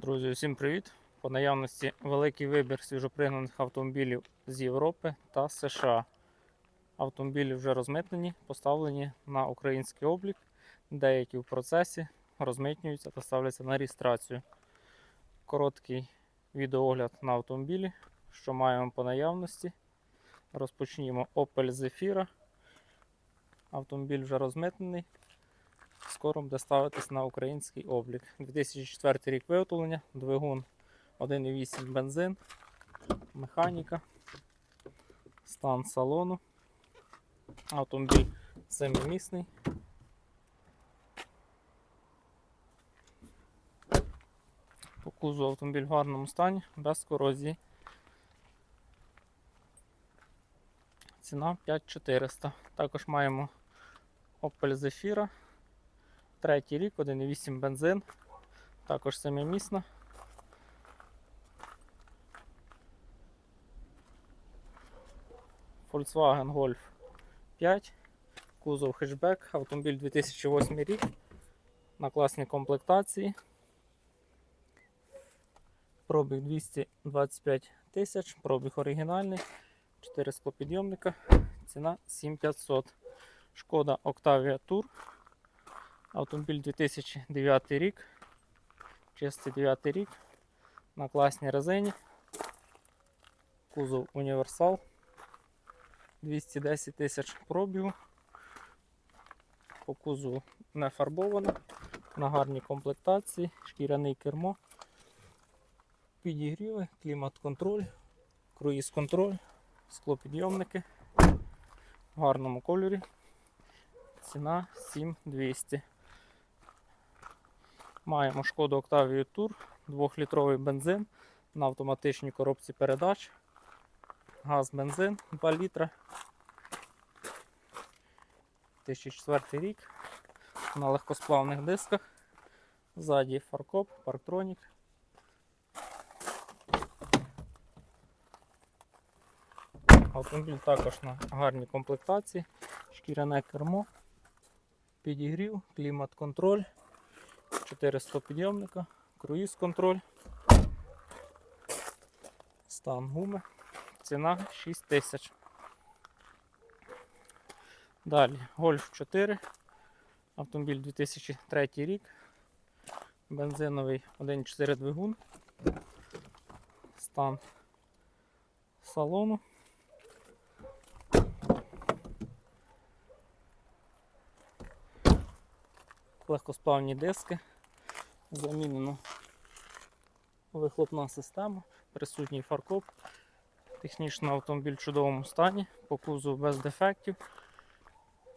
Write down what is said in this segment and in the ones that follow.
Друзі, всім привіт! По наявності великий вибір свіжопригнаних автомобілів з Європи та США. Автомобілі вже розмитнені, поставлені на український облік, деякі в процесі розмитнюються та ставляться на реєстрацію. Короткий відеоогляд на автомобілі, що маємо по наявності. Розпочнімо Opel Zafira. Автомобіль вже розмитнений скоро буде ставитись на український облік. 2004 рік виготовлення, двигун 1,8 бензин, механіка, стан салону. Автомобіль семимісний. По кузову автомобіль в гарному стані, без корозії. Ціна 5400. Також маємо Opel Zafira. Третій рік, 1,8 бензин, також семимісна. Volkswagen Golf 5, кузов хетчбек, автомобіль 2008 рік на класній комплектації. Пробіг 225 тисяч, пробіг оригінальний, 4 склопідйомника, ціна 7500. Шкода Octavia Tour. Автомобіль 2009 рік. Чистий 9 рік. На класній резині. Кузов універсал. 210 тисяч пробігу. По кузову не фарбовано. На гарній комплектації, шкіряний кермо. Підігріви, клімат-контроль, круїз-контроль, склопідйомники в гарному кольорі. Ціна 7200. Маємо шкоду Octavia Tour, 2-літровий бензин на автоматичній коробці передач. Газ бензин 2 літра. 2004 рік. На легкосплавних дисках. Ззаді фаркоп, парктронік. Автомобіль також на гарній комплектації, шкіряне кермо, підігрів, клімат-контроль. 400 підйомника, круїз контроль, стан гуми, ціна 6 тисяч. Далі Golf 4, автомобіль 2003 рік, бензиновий 1.4 двигун, стан салону. Легкосплавні диски. Замінено вихлопна система, присутній фаркоп. Технічно автомобіль в чудовому стані, по кузову без дефектів.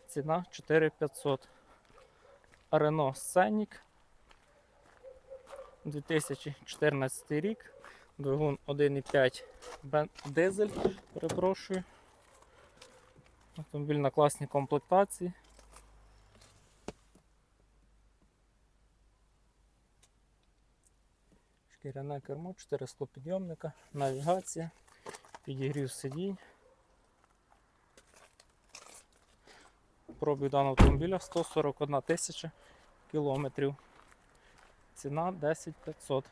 Ціна 4500. Renault Scenic 2014 рік. Двигун 1,5 дизель, перепрошую. Автомобіль на класній комплектації. Шкіряне кермо, 4 склопідйомника, навігація, підігрів сидінь. Пробіг даного автомобіля 141 тисяча кілометрів. Ціна 10 500.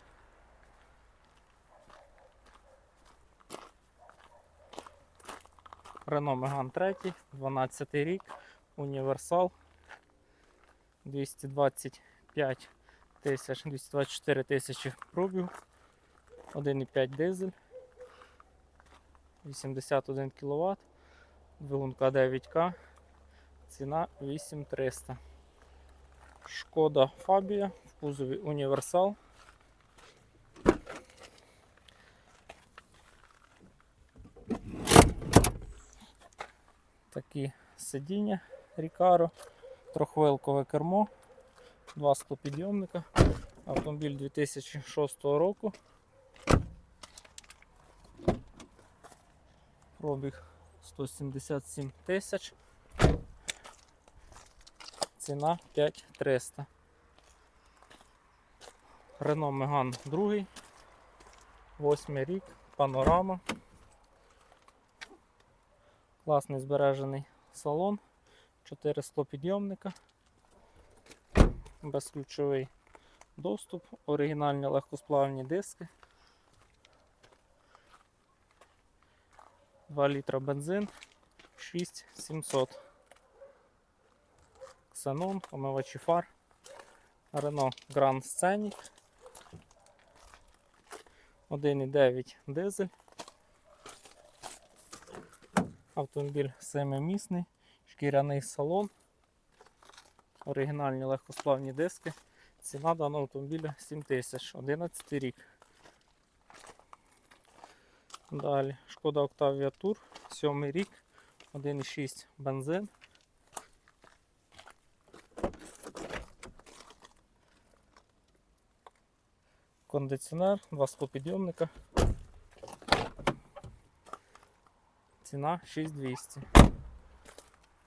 Renault Megane 3, 12 рік, універсал 225 тисяч, 224 тисячі пробігу, 1,5 дизель, 81 кВт, двигун К9К, ціна 8300. Шкода Фабія в кузові універсал. Такі сидіння Рікаро, трохвилкове кермо, два склопідйомника. Автомобіль 2006 року. Пробіг 177 тисяч. Ціна 5300. Renault Megane 2. 8 рік, панорама. Класний збережений салон. 4 склопідйомника. Безключовий доступ, оригінальні легкосплавні диски. 2 літра бензин, 6700. Ксенон, омивачі фар. Renault Grand Scenic. 1,9 дизель. Автомобіль семимісний, шкіряний салон, оригінальні легкосплавні диски. Ціна даного автомобіля 7 тисяч, 11 рік. Далі шкода Octavia Tour, 7 рік, 1,6 бензин. Кондиціонер, два склопідйомника. Ціна 6200.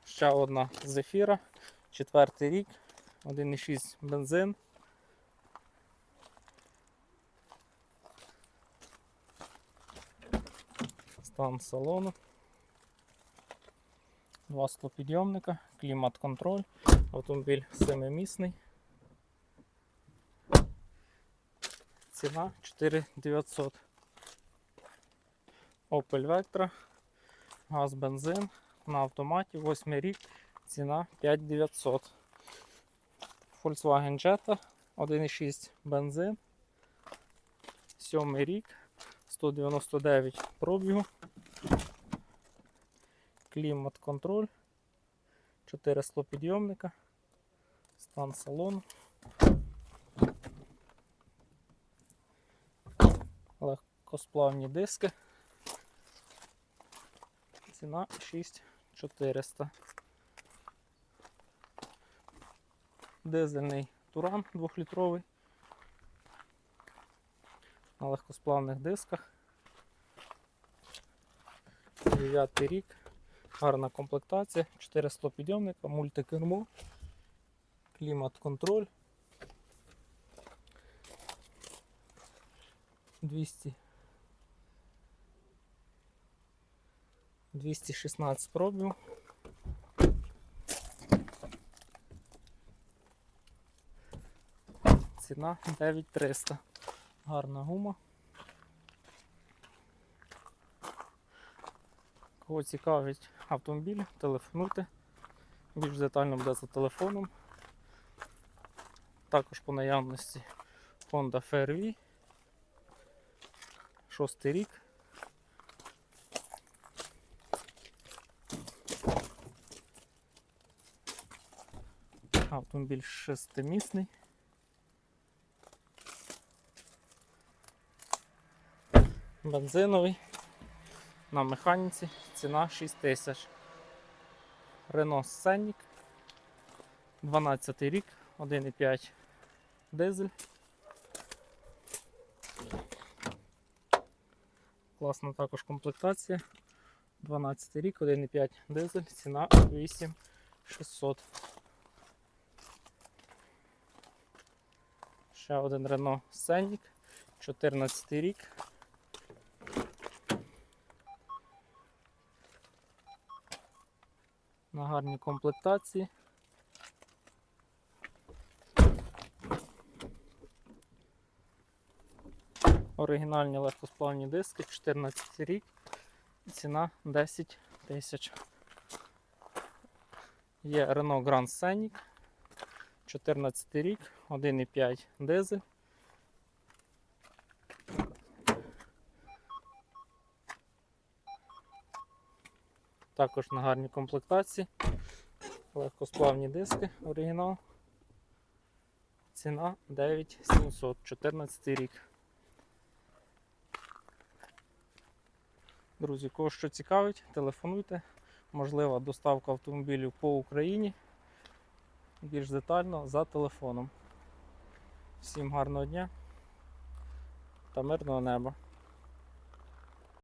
Ще одна зефіра, четвертий рік, 1,6 бензин. Стан салону. Два склопідйомника, клімат-контроль, автомобіль семимісний. Ціна 4900. Opel Vectra, газ, бензин на автоматі, 8 рік, ціна 5900. Volkswagen Jetta, 1,6 бензин, 7 рік, 199 пробігу. Клімат контроль, 4 склопідйомника, стан салону. Легкосплавні диски. Ціна 6400. Дизельний туран 2-літровий. На легкосплавних дисках. 9 рік. Гарна комплектація, 4 стопідйомника, мультикермо, клімат-контроль. 200 216 пробів. Ціна 9300. Гарна гума. Кого цікавить автомобіль, телефонуйте. Більш детально буде за телефоном. Також по наявності Honda FRV. Шостий рік. Автомобіль шестимісний. Бензиновий. На механіці. Ціна 6 тисяч. Renault Scenic. 12 рік, 1,5 дизель. Класна також комплектація. 12 рік, 1,5 дизель, ціна 8600. Ще один Renault Scenic, 14 рік. На гарній комплектації. Оригінальні легкосплавні диски, 14 рік, ціна 10 тисяч. Є Renault Grand Scenic, 14 рік, 1,5 дизель. Також на гарній комплектації. Легкосплавні диски оригінал. Ціна 9700, 14 рік. Друзі, кого що цікавить, телефонуйте. Можлива доставка автомобілів по Україні. Більш детально за телефоном. Всім гарного дня та мирного неба.